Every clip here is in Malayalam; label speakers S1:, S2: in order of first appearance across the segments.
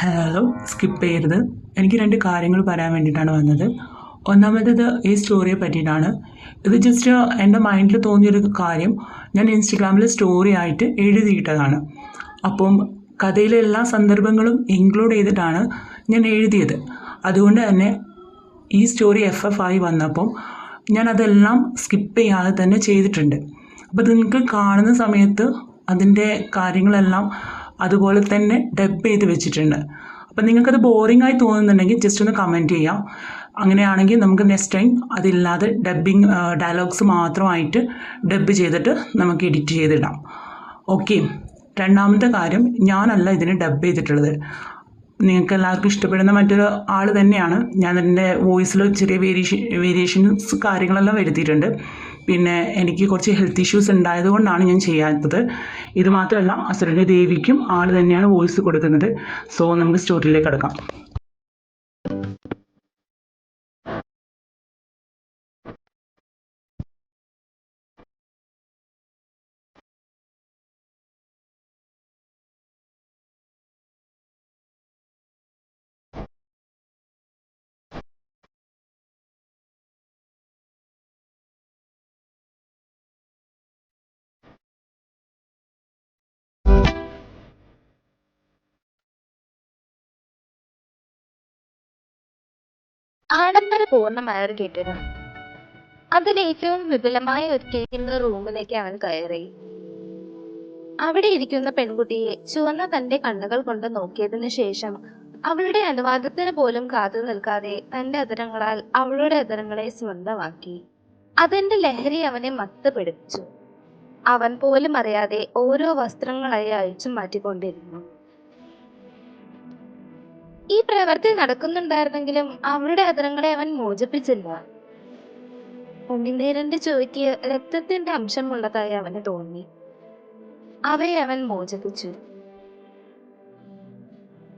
S1: ഹലോ സ്കിപ്പ് ചെയ്യരുത്. എനിക്ക് രണ്ട് കാര്യങ്ങൾ പറയാൻ വേണ്ടിയിട്ടാണ് വന്നത്. ഒന്നാമത്തേത് ഈ സ്റ്റോറിയെ പറ്റിയിട്ടാണ്. ഇത് ജസ്റ്റ് എന്റെ മൈൻഡിൽ തോന്നിയൊരു കാര്യം. ഞാൻ ഇൻസ്റ്റഗ്രാമിൽ സ്റ്റോറി ആയിട്ട് എഴുതിയിട്ടതാണ്. അപ്പം കഥയിലെ എല്ലാ സന്ദർഭങ്ങളും ഇൻക്ലൂഡ് ചെയ്തിട്ടാണ് ഞാൻ എഴുതിയത്. അതുകൊണ്ട് തന്നെ ഈ സ്റ്റോറി എഫ് എഫ് ആയി വന്നപ്പം ഞാൻ അതെല്ലാം സ്കിപ്പ് ചെയ്യാതെ തന്നെ ചെയ്തിട്ടുണ്ട്. അപ്പോൾ നിങ്ങൾക്ക് കാണുന്ന സമയത്ത് അതിന്റെ കാര്യങ്ങളെല്ലാം അതുപോലെ തന്നെ ഡബ് ചെയ്ത് വെച്ചിട്ടുണ്ട്. അപ്പം നിങ്ങൾക്കത് ബോറിംഗ് ആയി തോന്നുന്നുണ്ടെങ്കിൽ ജസ്റ്റ് ഒന്ന് കമന്റ് ചെയ്യാം. അങ്ങനെയാണെങ്കിൽ നമുക്ക് നെക്സ്റ്റ് ടൈം അതില്ലാതെ ഡബ്ബിങ് ഡയലോഗ്സ് മാത്രമായിട്ട് ഡബ് ചെയ്തിട്ട് നമുക്ക് എഡിറ്റ് ചെയ്തിടാം. ഓക്കെ രണ്ടാമത്തെ കാര്യം ഞാനല്ല ഇതിന് ഡബ് ചെയ്തിട്ടുള്ളത്. നിങ്ങൾക്ക് എല്ലാവർക്കും ഇഷ്ടപ്പെടുന്ന മറ്റൊരു ആൾ തന്നെയാണ്. ഞാൻ എന്റെ വോയിസിൽ ചെറിയ വേരിയേഷൻ വേരിയേഷൻസ് കാര്യങ്ങളെല്ലാം വരുത്തിയിട്ടുണ്ട്. പിന്നെ എനിക്ക് കുറച്ച് ഹെൽത്ത് ഇഷ്യൂസ് ഉണ്ടായതുകൊണ്ടാണ് ഞാൻ ചെയ്യാത്തത്. ഇത് മാത്രമല്ല അസുരന്റെ ദേവിക്കും ആൾ തന്നെയാണ് വോയിസ് കൊടുക്കുന്നത്. സോ നമുക്ക് സ്റ്റോറിയിലേക്ക് കിടക്കാം.
S2: ആഡംബര പൂർണമായ ഒരു കെട്ടിടം. അതിൽ ഏറ്റവും വിപുലമായ ഒരുക്കിയിരിക്കുന്ന റൂമിലേക്ക് അവൻ കയറി. അവിടെ ഇരിക്കുന്ന പെൺകുട്ടിയെ ചുവന്ന തന്റെ കണ്ണുകൾ കൊണ്ട് നോക്കിയതിനു ശേഷം അവളുടെ അനുവാദത്തിന് പോലും കാത്തു നിൽക്കാതെ തന്റെ അതിരങ്ങളാൽ അവളുടെ അതിരങ്ങളെ സ്വന്തമാക്കി. അതിന്റെ ലഹരി അവനെ മത്ത് പിടിച്ചു അവൻ പോലും അറിയാതെ ഓരോ വസ്ത്രങ്ങളായി അഴിച്ചു മാറ്റിക്കൊണ്ടിരുന്നു. ഈ പ്രവർത്തി നടക്കുന്നുണ്ടായിരുന്നെങ്കിലും അവരുടെ അതിരങ്ങളെ അവൻ മോചിപ്പിച്ചില്ല. ഉണ്ണിനീരന്റെ ചുവയ്ക്ക് രക്തത്തിന്റെ അംശമുള്ളതായി അവന് തോന്നി. അവയെ അവൻ മോചിപ്പിച്ചു.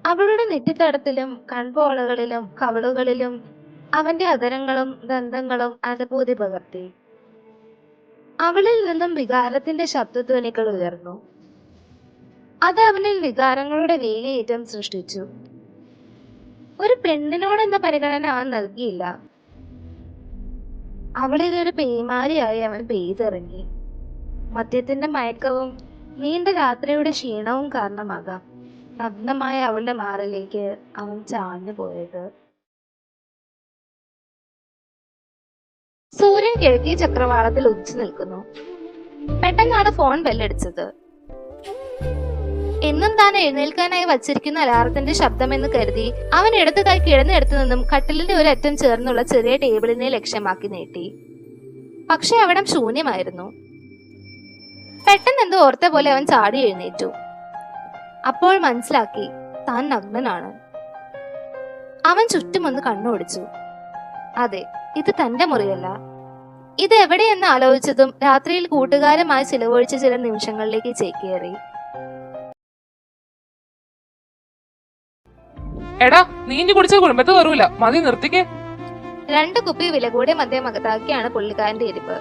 S2: അവളുടെ നെറ്റിത്തടത്തിലും കൺപോളകളിലും കവളുകളിലും അവന്റെ അതരങ്ങളും ദന്തങ്ങളും അനുഭൂതി പകർത്തി. അവളിൽ നിന്നും വികാരത്തിന്റെ ശബ്ദധ്വനികൾ ഉയർന്നു. അത് അവനിൽ വികാരങ്ങളുടെ വേലിയേറ്റം സൃഷ്ടിച്ചു. ഒരു പെണ്ണിനോട് എന്ന പരിഗണന അവൻ നൽകിയില്ല. അവിടെ ഒരു പേമാരിയായി അവൻ പെയ്തിറങ്ങി. മദ്യത്തിന്റെ മയക്കവും നീണ്ട രാത്രിയുടെ ക്ഷീണവും കാരണമാകാം. നഗ്നമായ അവളുടെ മാറിലേക്ക് അവൻ ചാഞ്ഞു പോയത്. സൂര്യൻ കിഴക്കേ ചക്രവാളത്തിൽ ഉദിച്ചു നിൽക്കുന്നു. പെട്ടെന്നാണ് ഫോൺ ബെല്ലടിച്ചത് എന്നും താൻ എഴുന്നേൽക്കാനായി വച്ചിരിക്കുന്ന അലാറത്തിന്റെ ശബ്ദമെന്ന് കരുതി അവൻ ഇടതു കൈ കിഴന്നെടുത്തു നിന്നും കട്ടിലിന്റെ ഒരു അറ്റം ചേർന്നുള്ള ചെറിയ ടേബിളിനെ ലക്ഷ്യമാക്കി നീട്ടി. പക്ഷെ അവിടം ശൂന്യമായിരുന്നു. പെട്ടെന്ന് എന്തോ ഓർത്ത പോലെ അവൻ ചാടി എഴുന്നേറ്റു. അപ്പോൾ മനസ്സിലാക്കി താൻ നഗ്നനാണ്. അവൻ ചുറ്റുമൊന്ന് കണ്ണോടിച്ചു. അതെ ഇത് തന്റെ മുറിയല്ല. ഇത് എവിടെയെന്ന് ആലോചിച്ചതും രാത്രിയിൽ കൂട്ടുകാരുമായി ചിലവഴിച്ച ചില നിമിഷങ്ങളിലേക്ക് ചേക്കേറി.
S3: എടാ നീഞ്ഞു കുടിച്ച കുടുംബത്ത് കയറൂല മതി നിർത്തിക്കേ.
S2: രണ്ട് കുപ്പി വില കൂടെ മദ്യം അകത്താക്കിയാണ് പുള്ളിക്കാരന്റെ ഇരിപ്പ്.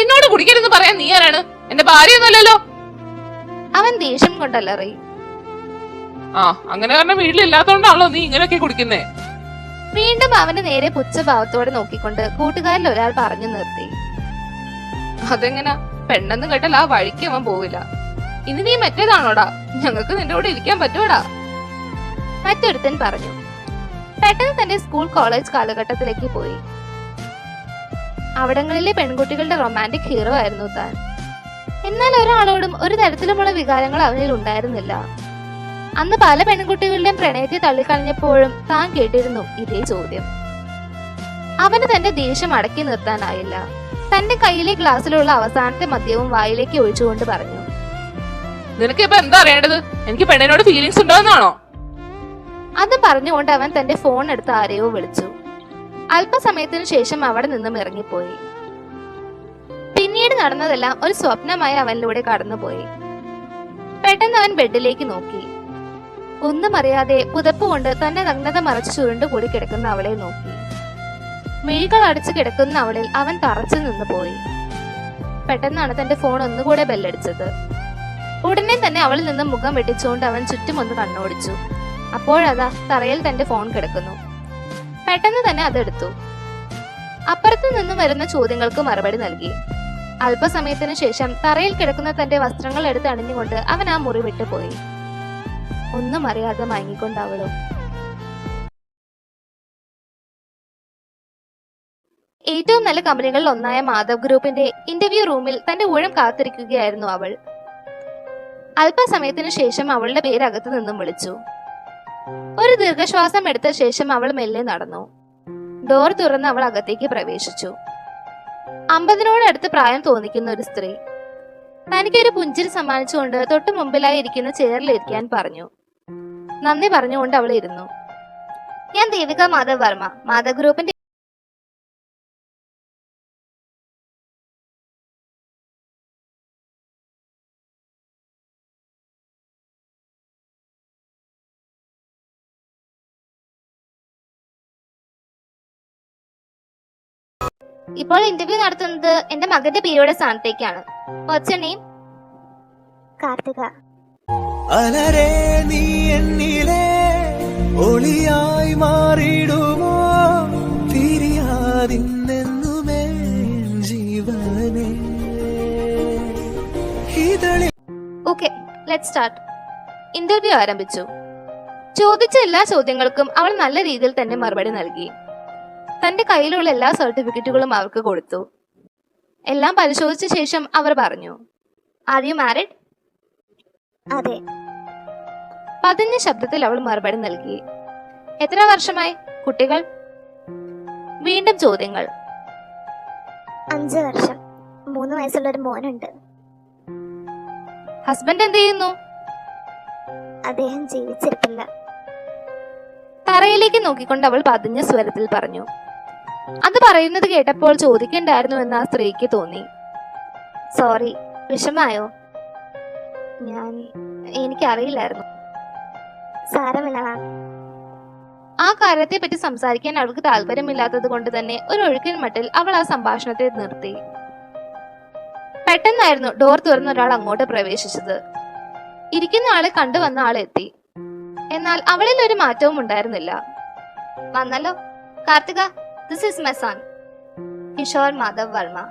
S3: എന്നോട് കുടിക്കരുതെന്ന് പറയാൻ നീ ആരാണ്? എന്റെ ഭാര്യയൊന്നുമല്ലല്ലോ.
S2: അവൻ ദേഷ്യം കൊണ്ടല്ലറി
S3: ആ അങ്ങനെ കാരണം വീട്ടിലില്ലാത്തോണ്ടാണല്ലോ നീ ഇങ്ങനെയൊക്കെ കുടിക്കുന്നേ.
S2: വീണ്ടും അവന് നേരെ പുച്ഛഭാവത്തോടെ നോക്കിക്കൊണ്ട് കൂട്ടുകാരിൽ ഒരാൾ പറഞ്ഞു നിർത്തി.
S3: അതെങ്ങനാ? പെണ്ണെന്ന് കേട്ടാൽ ആ വഴിക്ക് അവൻ പോവില്ല. ഇനി നീ മറ്റേതാണോടാ? ഞങ്ങൾക്ക് നിന്റെ കൂടെ ഇരിക്കാൻ പറ്റൂടാ.
S2: മറ്റൊരുത്തൻ പറഞ്ഞു. പെട്ടെന്ന് തന്റെ സ്കൂൾ കോളേജ് കാലഘട്ടത്തിലേക്ക് പോയി. അവിടങ്ങളിലെ പെൺകുട്ടികളുടെ റൊമാന്റിക് ഹീറോ ആയിരുന്നു താൻ. എന്നാൽ ഒരാളോടും ഒരു തരത്തിലുമുള്ള വികാരങ്ങൾ അവനിൽ ഉണ്ടായിരുന്നില്ല. അന്ന് പല പെൺകുട്ടികളുടെയും പ്രണയത്തെ തള്ളിക്കളഞ്ഞപ്പോഴും താൻ കേട്ടിരുന്നു ഇതേ ചോദ്യം. അവന് തന്റെ ദേഷ്യം അടക്കി നിർത്താനായില്ല. തന്റെ കയ്യിലെ ഗ്ലാസ്സിലുള്ള അവസാനത്തെ മദ്യവും വായിലേക്ക് ഒഴിച്ചുകൊണ്ട് പറഞ്ഞു.
S3: നിനക്ക് ഇപ്പൊ എന്താ അറിയേണ്ടത്? എനിക്ക് പെണ്ണിനോട് ഫീലിങ്സ് ഉണ്ടോന്നാണോ
S2: അത് പറഞ്ഞുകൊണ്ട് അവൻ തന്റെ ഫോൺ എടുത്ത് ആരെയോ വിളിച്ചു. അല്പസമയത്തിനു ശേഷം അവിടെ നിന്നും ഇറങ്ങിപ്പോയി. പിന്നീട് നടന്നതെല്ലാം ഒരു സ്വപ്നമായി അവനിലൂടെ കടന്നുപോയി. പെട്ടെന്ന് അവൻ ബെഡിലേക്ക് നോക്കി. ഒന്നും അറിയാതെ പുതപ്പ് കൊണ്ട് തന്റെ നഗ്നത മറച്ച് ചുരുണ്ടുകൂടി കിടക്കുന്ന അവളെ നോക്കി. മിഴികൾ അടച്ചു കിടക്കുന്ന അവളിൽ അവൻ തറച്ചു നിന്ന് പോയി. പെട്ടെന്നാണ് തന്റെ ഫോൺ ഒന്നുകൂടെ ബെല്ലടിച്ചത്. ഉടനെ തന്നെ അവളിൽ നിന്ന് മുഖം വെട്ടിച്ചുകൊണ്ട് അവൻ ചുറ്റുമൊന്ന് കണ്ണോടിച്ചു. അപ്പോഴതാ തറയിൽ തന്റെ ഫോൺ കിടക്കുന്നു. പെട്ടെന്ന് തന്നെ അതെടുത്തു. അപ്പുറത്തു നിന്നും വരുന്ന ചോദ്യങ്ങൾക്ക് മറുപടി നൽകി. അല്പസമയത്തിന് ശേഷം തറയിൽ കിടക്കുന്ന തന്റെ വസ്ത്രങ്ങൾ എടുത്ത് അണിഞ്ഞുകൊണ്ട് അവൻ ആ മുറി വിട്ടുപോയി ഒന്നും അറിയാതെ മയങ്ങിക്കൊണ്ട് അവളും. ഏറ്റവും നല്ല കമ്പനികളിൽ ഒന്നായ മാധവ് ഗ്രൂപ്പിന്റെ ഇന്റർവ്യൂ റൂമിൽ തന്റെ ഊഴം കാത്തിരിക്കുകയായിരുന്നു അവൾ. അല്പസമയത്തിനു ശേഷം അവളുടെ പേര് അകത്തു നിന്നും വിളിച്ചു. ഒരു ദീർഘശ്വാസം എടുത്ത ശേഷം അവൾ മെല്ലെ നടന്നു. ഡോർ തുറന്ന് അവൾ അകത്തേക്ക് പ്രവേശിച്ചു. അമ്പതിനോടടുത്ത് പ്രായം തോന്നിക്കുന്ന ഒരു സ്ത്രീ. തനിക്കൊരു പുഞ്ചിരി സമ്മാനിച്ചുകൊണ്ട് തൊട്ടു മുമ്പിലായി ഇരിക്കുന്ന ചെയറിലിരിക്കാൻ പറഞ്ഞു. നന്ദി പറഞ്ഞുകൊണ്ട് അവൾ ഇരുന്നു. ഞാൻ ദേവിക മാധവ് വർമ്മ. മാധവ് ഗ്രൂപ്പിന്റെ ഇപ്പോൾ ഇന്റർവ്യൂ നടത്തുന്നത് എന്റെ മകന്റെ പേരുടെ സ്ഥാനത്തേക്കാണ് കാർത്തിക.
S4: അലരേ നീ എന്നിലെ ഒളിയായി മാറിടുമോ തിരിയാതിന്നെന്നുമേ ജീവനെ. ഇതളി
S2: ഓക്കെ ലെറ്റ് സ്റ്റാർട്ട് ഇന്റർവ്യൂ ആരംഭിച്ചു. ചോദിച്ച എല്ലാ ചോദ്യങ്ങൾക്കും അവൾ നല്ല രീതിയിൽ തന്നെ മറുപടി നൽകി. തന്റെ കയ്യിലുള്ള എല്ലാ സർട്ടിഫിക്കറ്റുകളും അവർക്ക് കൊടുത്തു. എല്ലാം പരിശോധിച്ച ശേഷം അവർ പറഞ്ഞു ആർ യു മാരിഡ്
S5: അതെ.
S2: പതിഞ്ഞ ശബ്ദത്തിൽ അവൾ മറുപടി നൽകി എത്ര വർഷമായി? കുട്ടികൾ? വീണ്ടും ചോദ്യങ്ങൾ.
S5: അഞ്ചു വർഷം. മൂന്ന് വയസ്സുള്ള ഒരു മോനുണ്ട്.
S2: ഹസ്ബൻഡ് എന്ത് ചെയ്യുന്നു?
S5: അദ്ദേഹം ജീവിച്ചിരിപ്പില്ല.
S2: തറയിലേക്ക് നോക്കിക്കൊണ്ട് അവൾ പതിഞ്ഞ സ്വരത്തിൽ പറഞ്ഞു അത് പറയുന്നത് കേട്ടപ്പോൾ ചോദിക്കണ്ടായിരുന്നു എന്ന് ആ സ്ത്രീക്ക് തോന്നി. സോറി വിഷമായോ ഞാൻ എനിക്കറിയില്ലായിരുന്നു.
S5: സാരമില്ല
S2: ആ കാര്യത്തെ പറ്റി സംസാരിക്കാൻ അവൾക്ക് താല്പര്യമില്ലാത്തത് കൊണ്ട് തന്നെ ഒരു ഒഴുക്കിൻ മട്ടിൽ അവൾ ആ സംഭാഷണത്തെ നിർത്തി. പെട്ടെന്നായിരുന്നു ഡോർ തുറന്ന ഒരാൾ അങ്ങോട്ട് പ്രവേശിച്ചത്. ഇരിക്കുന്ന ആളെ കണ്ടുവന്ന ആൾ എത്തി. എന്നാൽ അവളിൽ ഒരു മാറ്റവും ഉണ്ടായിരുന്നില്ല. വന്നല്ലോ Karthika this is my son, Kishore Madhav Verma.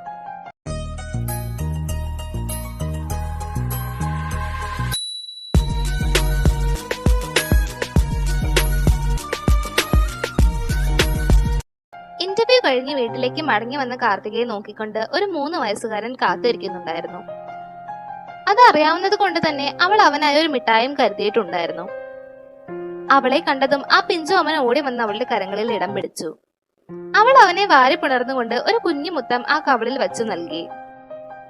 S2: Interview കഴിഞ്ഞ് വീട്ടിലേക്ക് മടങ്ങി വന്ന കാർത്തികയെ നോക്കിക്കൊണ്ട് ഒരു മൂന്ന് വയസ്സുകാരൻ കാത്തിരിക്കുന്നുണ്ടായിരുന്നു. അത് അറിയാവുന്നത് കൊണ്ട് തന്നെ അവൾ അവനായി ഒരു മിഠായും കരുതിയിട്ടുണ്ടായിരുന്നു. അവളെ കണ്ടതും ആ പിഞ്ചു അവൻ ഓടി വന്ന് അവളുടെ കരങ്ങളിൽ ഇടം പിടിച്ചു. അവൾ അവനെ വാരി പുണർന്നുകൊണ്ട് ഒരു കുഞ്ഞു മുത്തം ആ കവളിൽ വച്ചു നൽകി.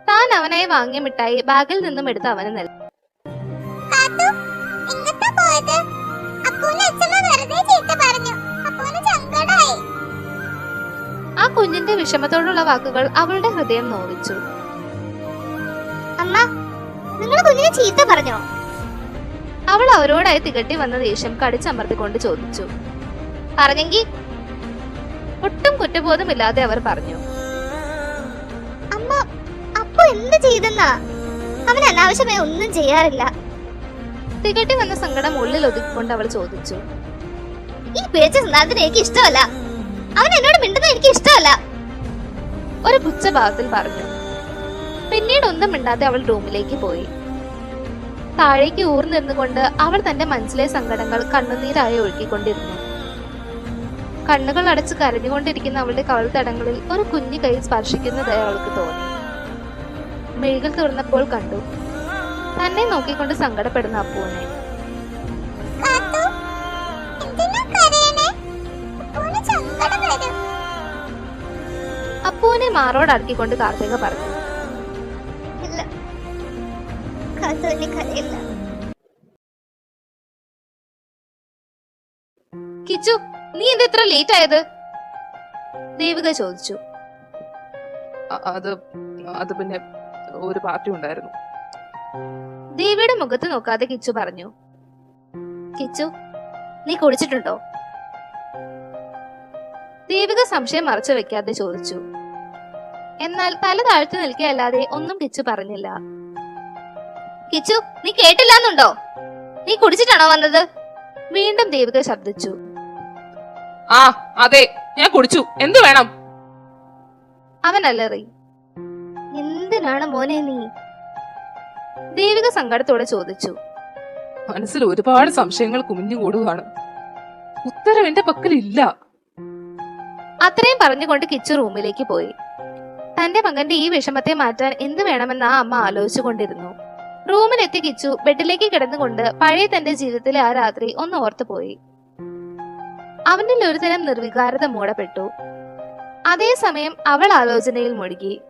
S2: താൻ അവനായി വാങ്ങിയ മിഠായി ബാഗിൽ നിന്നും എടുത്ത് അവന് നൽകി. ആ കുഞ്ഞിന്റെ വിഷമത്തോടുള്ള വാക്കുകൾ അവളുടെ ഹൃദയം നോവിച്ചു.
S5: അമ്മ നിങ്ങൾ കുഞ്ഞിനെ ചീത്ത പറഞ്ഞോ?
S2: അവൾ അവരോടായി തികട്ടി വന്ന ദേഷ്യം കടിച്ചമർത്തിക്കൊണ്ട് ചോദിച്ചു. പറഞ്ഞെങ്കി ഒട്ടും കുറ്റബോധമില്ലാതെ അവർ പറഞ്ഞു.
S5: അമ്മ അപ്പൊ എന്ത് ചെയ്തെന്നാ? അവൻ അനാവശ്യമായി ഒന്നും ചെയ്യാറില്ല.
S2: തികട്ടി വന്ന സങ്കടം ഉള്ളിൽ ഒതുക്കിക്കൊണ്ട് അവൾ ചോദിച്ചു.
S5: ഈ പേച്ച സിദ്ധാർത്ഥന് എനിക്ക് ഇഷ്ടമല്ല. അവൻ എന്നോട് മിണ്ടുന്നത് എനിക്ക് ഇഷ്ടമല്ല.
S2: ഒരു പുച്ഛഭാവത്തിൽ പറഞ്ഞു. പിന്നീട് ഒന്നും മിണ്ടാതെ അവൾ റൂമിലേക്ക് പോയി. താഴേക്ക് ഊർന്നിരുന്നുകൊണ്ട് അവൾ തന്റെ മനസ്സിലെ സങ്കടങ്ങൾ കണ്ണുനീരായി ഒഴുക്കിക്കൊണ്ടിരുന്നു. കണ്ണുകൾ അടച്ച് കരഞ്ഞുകൊണ്ടിരിക്കുന്ന അവളുടെ കവൾത്തടങ്ങളിൽ ഒരു കുഞ്ഞു കൈ സ്പർശിക്കുന്നതായി അവൾക്ക് തോന്നി. മെഴുകൾ തുറന്നപ്പോൾ കണ്ടു. തന്നെ നോക്കിക്കൊണ്ട് സങ്കടപ്പെടുന്ന അപ്പുവിനെ അപ്പുവിനെ മാറോടടക്കിക്കൊണ്ട് കാർത്തിക പറഞ്ഞു.
S5: ഇല്ല. കരയില്ല.
S2: കിച്ചു നീ എന്താ ഇത്ര ലേറ്റ് ആയത്? ദേവിക ചോദിച്ചു.
S3: അത് അത് പിന്നെ ഒരു പാർട്ടി ഉണ്ടായിരുന്നു.
S2: ദേവിയുടെ മുഖത്ത് നോക്കാതെ കിച്ചു പറഞ്ഞു. കിച്ചു നീ കുടിച്ചിട്ടുണ്ടോ ദേവിക സംശയം മറച്ചു വെക്കാതെ ചോദിച്ചു. എന്നാൽ തല താഴ്ത്തി നിൽക്കുകയല്ലാതെ ഒന്നും കിച്ചു പറഞ്ഞില്ല. കിച്ചു നീ കേട്ടില്ലാന്നുണ്ടോ? നീ കുടിച്ചിട്ടാണോ വന്നത്? വീണ്ടും ദേവിക ശബ്ദിച്ചു.
S3: ആ അതെ ഞാൻ കുടിച്ചു. എന്തു വേണം?
S2: അവൻ അലറി
S5: എന്തിനാണ് മോനെ നീ?
S2: ദേവിക സങ്കടത്തോടെ ചോദിച്ചു.
S3: മനസ്സിൽ ഒരുപാട് സംശയങ്ങൾ കുമിഞ്ഞു കൂടുകയാണ് ഉത്തരം എന്റെ പക്കലില്ല.
S2: അത്രയും പറഞ്ഞുകൊണ്ട് കിച്ചു റൂമിലേക്ക് പോയി. തന്റെ മകന്റെ ഈ വിഷമത്തെ മാറ്റാൻ എന്ത് വേണമെന്ന് ആ അമ്മ ആലോചിച്ചുകൊണ്ടിരുന്നു. റൂമിലെത്തി കിച്ചു ബെഡിലേക്ക് കിടന്നുകൊണ്ട് പഴയ തന്റെ ജീവിതത്തിലെ ആ രാത്രി ഒന്ന് ഓർത്തുപോയി. അവനിൽ ഒരുതരം നിർവികാരത മൂടപ്പെട്ടു. അതേസമയം അവൾ ആലോചനയിൽ മുഴുകി.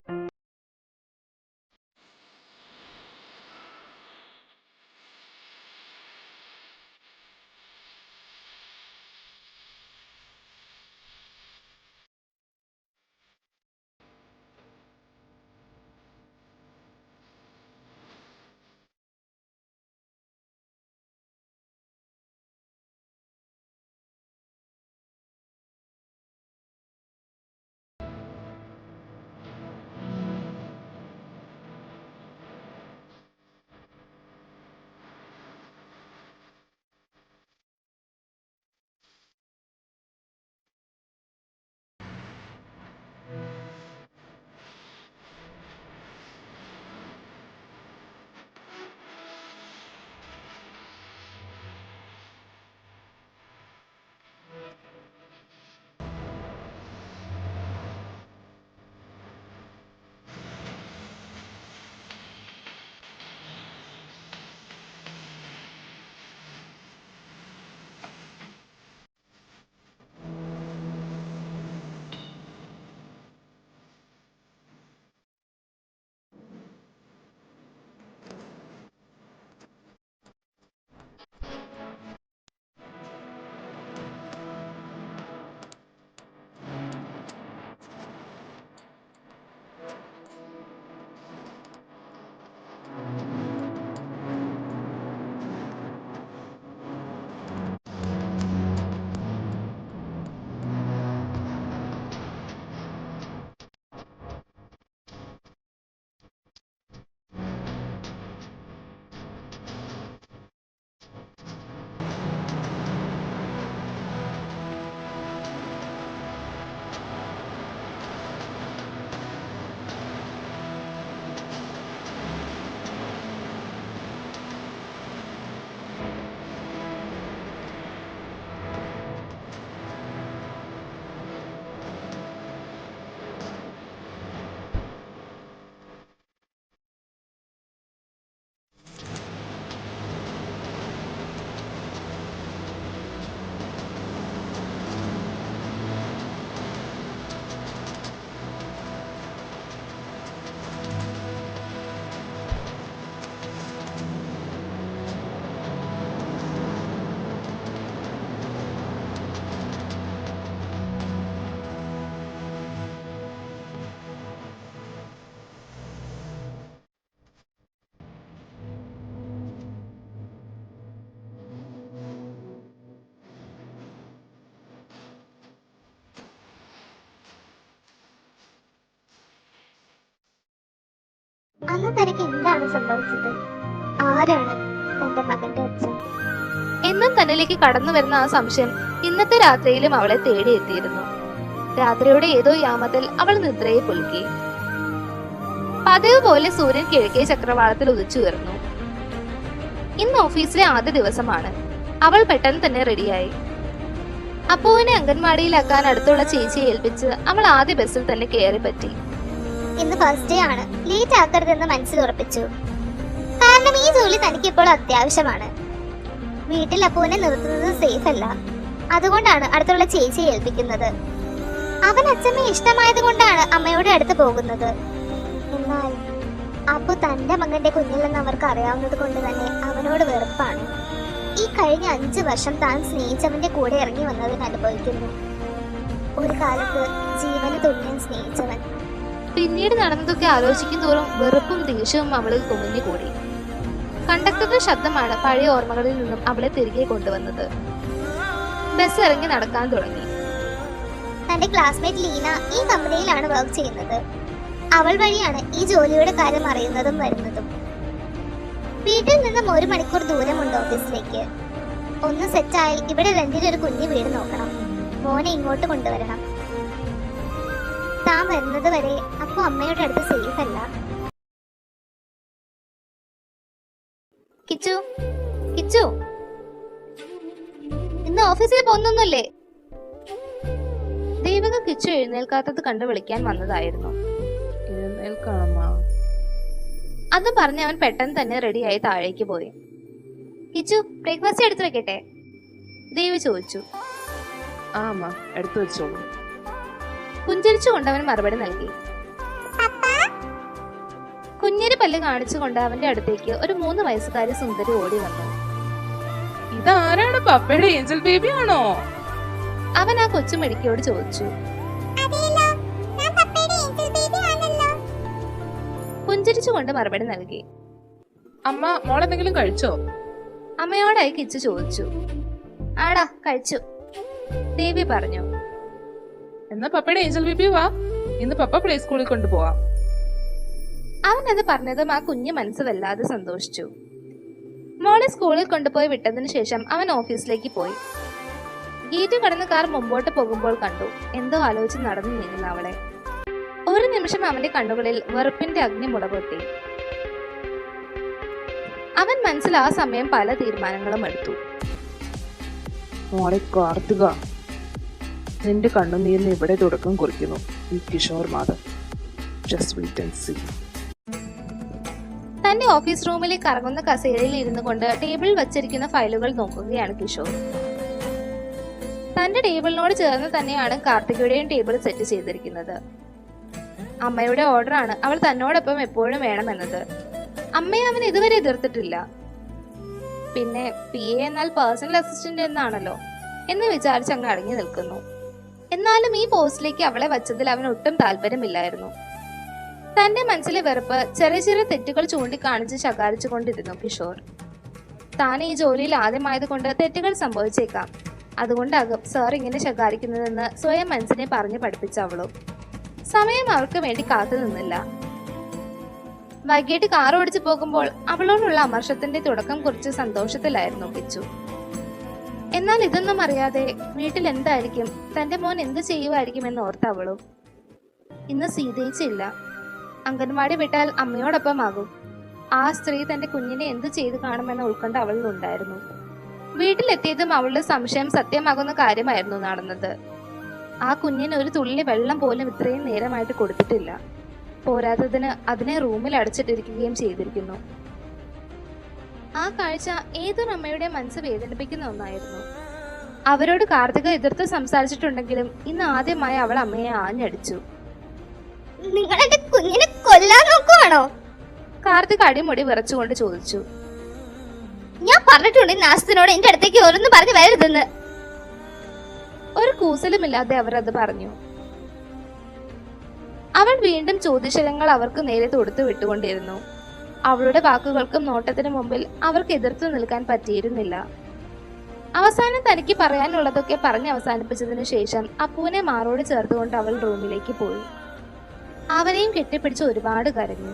S5: തനിക്ക് എന്താണ് സംഭവിച്ചത്? ആരാണ് തന്റെ മകന്റെ അച്ഛൻ?
S2: എന്നും തന്നിലേക്ക് കടന്നു വരുന്ന ആ സംശയം ഇന്നത്തെ രാത്രിയിലും അവളെ തേടിയെത്തിയിരുന്നു രാത്രിയുടെ ഏതോ യാമത്തിൽ അവൾ നിദ്രയെ പുൽകി പതിവ് പോലെ സൂര്യൻ കിഴക്കേ ചക്രവാളത്തിൽ ഉദിച്ചുയർന്നു. ഇന്ന് ഓഫീസിലെ ആദ്യ ദിവസമാണ്. അവൾ പെട്ടെന്ന് തന്നെ റെഡിയായി. അപ്പുവിനെ അംഗൻവാടിയിലാക്കാൻ അടുത്തുള്ള ചേച്ചിയെ ഏൽപ്പിച്ച് അവൾ ആദ്യ ബസ്സിൽ തന്നെ കയറി പറ്റി
S5: ഇന്ന് ഫസ്റ്റ് ഡേ ആണ്. ലേറ്റ് ആക്കരുതെന്ന് മനസ്സിൽ ഉറപ്പിച്ചു. കാരണം ഈ ജോലി തനിക്ക് ഇപ്പോൾ അത്യാവശ്യമാണ്. വീട്ടിൽ അപ്പുവിനെ നിർത്തുന്നത് സേഫ് അല്ല. അതുകൊണ്ടാണ് അടുത്തുള്ള ചേച്ചിയെ ഏൽപ്പിക്കുന്നത്. അവൻ അച്ഛമ്മയെ ഇഷ്ടമായത് കൊണ്ടാണ് അമ്മയോട് അടുത്ത് പോകുന്നത്. എന്നാൽ അപ്പു തന്റെ മകന്റെ കുഞ്ഞില്ലെന്ന് അവർക്ക് അറിയാവുന്നത് കൊണ്ട് തന്നെ അവനോട് വെറുപ്പാണ്. ഈ കഴിഞ്ഞ അഞ്ചു വർഷം താൻ സ്നേഹിച്ചവന്റെ കൂടെ ഇറങ്ങി വന്നതിന് അനുഭവിക്കുന്നു. ഒരു കാലത്ത് ജീവന് തുല്യം സ്നേഹിച്ചവൻ
S2: പിന്നീട് നടന്നതൊക്കെ ആലോചിക്കും തോറും വെറുപ്പും ദേഷ്യവും അവളിൽ കുമിഞ്ഞുകൂടി കണ്ടക്ടറുടെ ശബ്ദമാണ് പഴയ ഓർമ്മകളിൽ നിന്നും അവളെ തിരികെ കൊണ്ടുവന്നത്. ബസ് ഇറങ്ങി നടക്കാൻ തുടങ്ങി.
S5: തന്റെ ക്ലാസ്മേറ്റ് ലീന ഈ കമ്പനിയിലാണ് വർക്ക് ചെയ്യുന്നത്. അവൾ വഴിയാണ് ഈ ജോലിയുടെ കാര്യം അറിയുന്നതും വരുന്നതും. വീട്ടിൽ നിന്നും ഒരു മണിക്കൂർ ദൂരമുണ്ട് ഓഫീസിലേക്ക് ഒന്ന് സെറ്റായി ഇവിടെ രണ്ടിലൊരു ഒരു കുഞ്ഞു വീട് നോക്കണം. മോനെ ഇങ്ങോട്ട് കൊണ്ടുവരണം. താൻ വരുന്നത് വരെ അപ്പൊ അമ്മയുടെ അടുത്ത് സേഫ് അല്ല. കിച്ചു കിച്ചു. ഇന്ന് ഓഫീസിൽ പോകുന്നൊന്നുമില്ലേ?
S2: ദീപിക കിച്ചു എഴുന്നേൽക്കാത്തത് കണ്ടു വിളിക്കാൻ വന്നതായിരുന്നു. അത് പറഞ്ഞ് അവൻ പെട്ടെന്ന് തന്നെ റെഡിയായി താഴേക്ക് പോയി.
S5: കിച്ചു ബ്രേക്ക്ഫാസ്റ്റ് എടുത്തു വെക്കട്ടെ?
S2: ദേവി ചോദിച്ചു.
S3: ആ എടുത്തു വെച്ചോളൂ.
S2: പുഞ്ചിരിച്ചുകൊണ്ട് അവൻ മറുപടി നൽകി. കുഞ്ഞിരി പല്ല് കാണിച്ചുകൊണ്ട് അവന്റെ അടുത്തേക്ക് ഒരു മൂന്ന് വയസ്സുകാരി സുന്ദരി ഓടി വന്നു.
S3: ഇതാരാണ് പപ്പയുടെ ഏഞ്ചൽ ബേബി ആണോ
S2: അവൻ ആ കൊച്ചു മിടുക്കിയോട് ചോദിച്ചു. പുഞ്ചിരിച്ചുകൊണ്ട് മറുപടി നൽകി.
S3: അമ്മ മോളെന്തെങ്കിലും കഴിച്ചോ?
S2: അമ്മയോടായി കിച്ചു ചോദിച്ചു. ആടാ കഴിച്ചു. ദേവി പറഞ്ഞു.
S3: എന്നാ പപ്പയുടെ ഏഞ്ചൽ ബേബി വാ. ഇന്ന് പപ്പ പ്ലേ സ്കൂളിൽ കൊണ്ടുപോവാം
S2: അവൻ അത് പറഞ്ഞതും ആ കുഞ്ഞ് മനസ്സ് വല്ലാതെ സന്തോഷിച്ചു. മോളെ സ്കൂളിൽ കൊണ്ടുപോയി വിട്ടതിനു ശേഷം അവൻ ഓഫീസിലേക്ക് പോയി. ഗേറ്റ് കടന്ന് കാർ മുമ്പോട്ട് പോകുമ്പോൾ കണ്ടു. എന്തോ ആലോചിച്ച് നടന്നു നീങ്ങുന്ന അവളെ. ഒരു നിമിഷം അവന്റെ കണ്ണുകളിൽ വെറുപ്പിന്റെ അഗ്നി മുടപൊട്ടി. അവൻ മനസ്സിൽ ആ സമയം പല തീരുമാനങ്ങളും എടുത്തു.
S3: മോളെ കാർത്തിക. നിന്റെ കണ്ണുനീരിന് ഇവിടെ തുടക്കം കുറിക്കുന്നു. ഈ കിഷോർ മാധവ്.
S2: തന്റെ ഓഫീസ് റൂമിലെ കറങ്ങുന്ന കസേരയിൽ ഇരുന്നു കൊണ്ട് ടേബിളിൽ വച്ചിരിക്കുന്ന ഫയലുകൾ നോക്കുകയാണ് കിഷോർ. തന്റെ ടേബിളിനോട് ചേർന്ന് തന്നെയാണ് കാർത്തികയുടെയും ടേബിൾ സെറ്റ് ചെയ്തിരിക്കുന്നത്. അമ്മയുടെ ഓർഡറാണ് അവൾ തന്നോടൊപ്പം എപ്പോഴും വേണമെന്നത്. അമ്മയെ അവൻ ഇതുവരെ എതിർത്തിട്ടില്ല. പിന്നെ പി എ എന്നാൽ പേഴ്സണൽ അസിസ്റ്റന്റ് എന്നാണല്ലോ എന്ന് വിചാരിച്ച് അങ്ങ് അടങ്ങി നിൽക്കുന്നു. എന്നാലും ഈ പോസ്റ്റിലേക്ക് അവളെ വച്ചതിൽ അവൻ ഒട്ടും താല്പര്യമില്ലായിരുന്നു. തന്റെ മനസ്സിലെ വെറുപ്പ് ചെറിയ ചെറിയ തെറ്റുകൾ ചൂണ്ടിക്കാണിച്ച് ശകാരിച്ചു കൊണ്ടിരുന്നു കിഷോർ. താൻ ഈ ജോലിയിൽ ആദ്യമായതുകൊണ്ട് തെറ്റുകൾ സംഭവിച്ചേക്കാം. അതുകൊണ്ടാകും സാർ ഇങ്ങനെ ശകാരിക്കുന്നതെന്ന് സ്വയം മനസ്സിനെ പറഞ്ഞു പഠിപ്പിച്ച അവളും. സമയം അവൾക്ക് വേണ്ടി കാത്തു നിന്നില്ല. വൈകിട്ട് കാർ ഓടിച്ചു പോകുമ്പോൾ അവളോടുള്ള അമർഷത്തിന്റെ തുടക്കം കുറിച്ച് സന്തോഷത്തിലായിരുന്നു കിച്ചു. എന്നാൽ ഇതൊന്നും അറിയാതെ വീട്ടിൽ എന്തായിരിക്കും? തന്റെ മോൻ എന്ത് ചെയ്യുമായിരിക്കും എന്ന് ഓർത്തവളും ഇന്ന് സീതയിച്ചില്ല അംഗൻവാടി വിട്ടാൽ അമ്മയോടൊപ്പമാകും. ആ സ്ത്രീ തന്റെ കുഞ്ഞിനെ എന്ത് ചെയ്തു കാണുമെന്ന ഉൾക്കൊണ്ട അവളിലുണ്ടായിരുന്നു വീട്ടിലെത്തിയതും അവളുടെ സംശയം സത്യമാകുന്ന കാര്യമായിരുന്നു നടന്നത്. ആ കുഞ്ഞിന് ഒരു തുള്ളി വെള്ളം പോലും ഇത്രയും നേരമായിട്ട് കൊടുത്തിട്ടില്ല. പോരാത്തതിന് അതിനെ റൂമിൽ അടച്ചിട്ടിരിക്കുകയും ചെയ്തിരിക്കുന്നു. ആ കാഴ്ച ഏതൊരു അമ്മയുടെ മനസ്സ് വേദനിപ്പിക്കുന്ന ഒന്നായിരുന്നു. അവരോട് കാർത്തിക എതിർത്ത് സംസാരിച്ചിട്ടുണ്ടെങ്കിലും ഇന്ന് ആദ്യമായി അവൾ അമ്മയെ ആഞ്ഞടിച്ചു.
S5: കുഞ്ഞിനെ കൊല്ലാൻ നോക്കുവാണോ?
S2: കാർത്തിക അടിമുടി വിറച്ചുകൊണ്ട് ചോദിച്ചു.
S5: ഞാൻ പറഞ്ഞിട്ടുണ്ട് നാസ്തിനോട് എന്റെ അടുത്തേക്ക് ഓരോന്നും പറഞ്ഞു വരരുതെന്ന്.
S2: ഒരു കൂസലുമില്ലാതെ അവർ അത് പറഞ്ഞു. അവൻ വീണ്ടും ചോദ്യശലങ്ങൾ അവർക്ക് നേരെ തൊടുത്തു വിട്ടുകൊണ്ടിരുന്നു. അവളുടെ വാക്കുകൾക്കും നോട്ടത്തിനു മുമ്പിൽ അവർക്ക് എതിർത്തു നിൽക്കാൻ പറ്റിയിരുന്നില്ല. അവസാനം തനിക്ക് പറയാനുള്ളതൊക്കെ പറഞ്ഞ് അവസാനിപ്പിച്ചതിനു ശേഷം അപ്പുവിനെ മാറോട് ചേർത്തുകൊണ്ട് അവൾ റൂമിലേക്ക് പോയി. അവനെയും കെട്ടിപ്പിടിച്ച് ഒരുപാട് കരഞ്ഞു.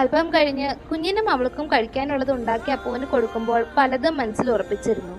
S2: അല്പം കഴിഞ്ഞ് കുഞ്ഞിനും അവൾക്കും കഴിക്കാനുള്ളത് ഉണ്ടാക്കി അപ്പുവിന് കൊടുക്കുമ്പോൾ പലതും മനസ്സിൽ ഉറപ്പിച്ചിരുന്നു.